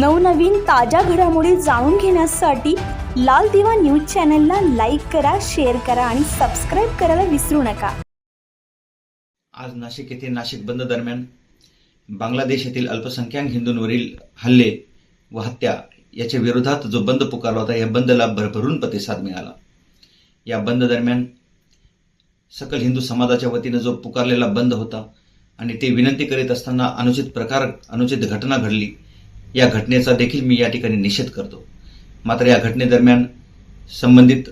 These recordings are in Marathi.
नवनवीन ताज्या घडामोडी जाणून घेण्यासाठी लाल दिवा न्यूज चॅनलला लाईक करा शेअर करा आणि सबस्क्राईब करायला विसरू नका. आज नाशिक येथे नाशिक बंद दरम्यान बांगलादेश येथील अल्पसंख्याक हिंदूंवरील हल्ले व हत्या याच्या विरोधात जो बंद पुकारला होता या बंदला भरभरून प्रतिसाद मिळाला. या बंद दरम्यान सकल हिंदू समाजाच्या वतीनं जो पुकारलेला बंद होता आणि ते विनंती करीत असताना अनुचित प्रकार अनुचित घटना घडली. या घटनेचा देखील मी या ठिकाणी निषेध करतो. मात्र या घटनेदरम्यान संबंधित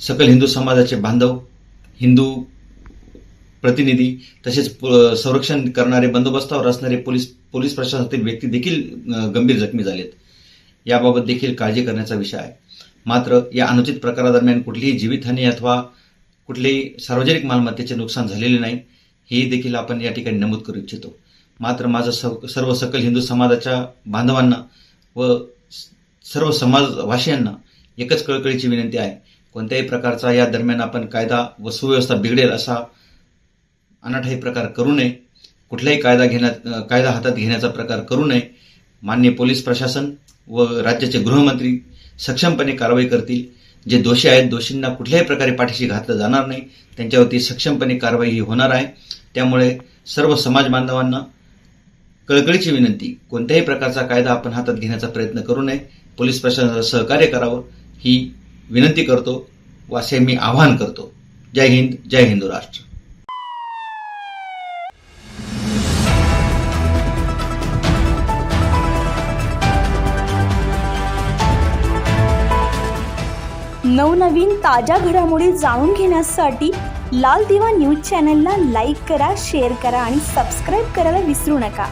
सकल हिंदू समाजाचे बांधव हिंदू प्रतिनिधी तसेच प- संरक्षण करणारे बंदोबस्तावर असणारे पोलीस पोलीस प्रशासनातील व्यक्ती देखील गंभीर जखमी झालेत. याबाबत देखील काळजी करण्याचा विषय आहे. मात्र या अनुचित प्रकारादरम्यान कुठलीही जीवितहानी अथवा कुठलेही सार्वजनिक मालमत्तेचे नुकसान झालेले नाही हे देखील आपण या ठिकाणी नमूद करू इच्छितो. मात्र माझं सव- सर्व सकल हिंदू समाजाच्या बांधवांना व स- सर्व समाजवासियांना एकच कळकळीची विनंती आहे. कोणत्याही प्रकारचा या दरम्यान आपण कायदा व सुव्यवस्था बिघडेल असा अनाठाही प्रकार करू नये. कुठलाही कायदा घेण्यात कायदा हातात घेण्याचा प्रकार करू नये. मान्य पोलीस प्रशासन व राज्याचे गृहमंत्री सक्षमपणे कारवाई करतील. जे दोषी आहेत दोषींना कुठल्याही प्रकारे पाठीशी घातलं जाणार नाही. त्यांच्यावरती सक्षमपणे कारवाई ही होणार आहे. त्यामुळे सर्व समाज बांधवांना कळकळीची विनंती कोणत्याही प्रकारचा कायदा आपण हातात घेण्याचा प्रयत्न करू नये. पोलीस प्रशासनाला सहकार्य करावं ही विनंती करतो वासे मी आवाहन करतो. जय हिंद जय हिंदू राष्ट्र. नवनवीन ताज्या घडामोडी जाणून घेण्यासाठी लाल दिवा न्यूज चॅनलला लाईक करा शेअर करा आणि सबस्क्राईब करायला विसरू नका.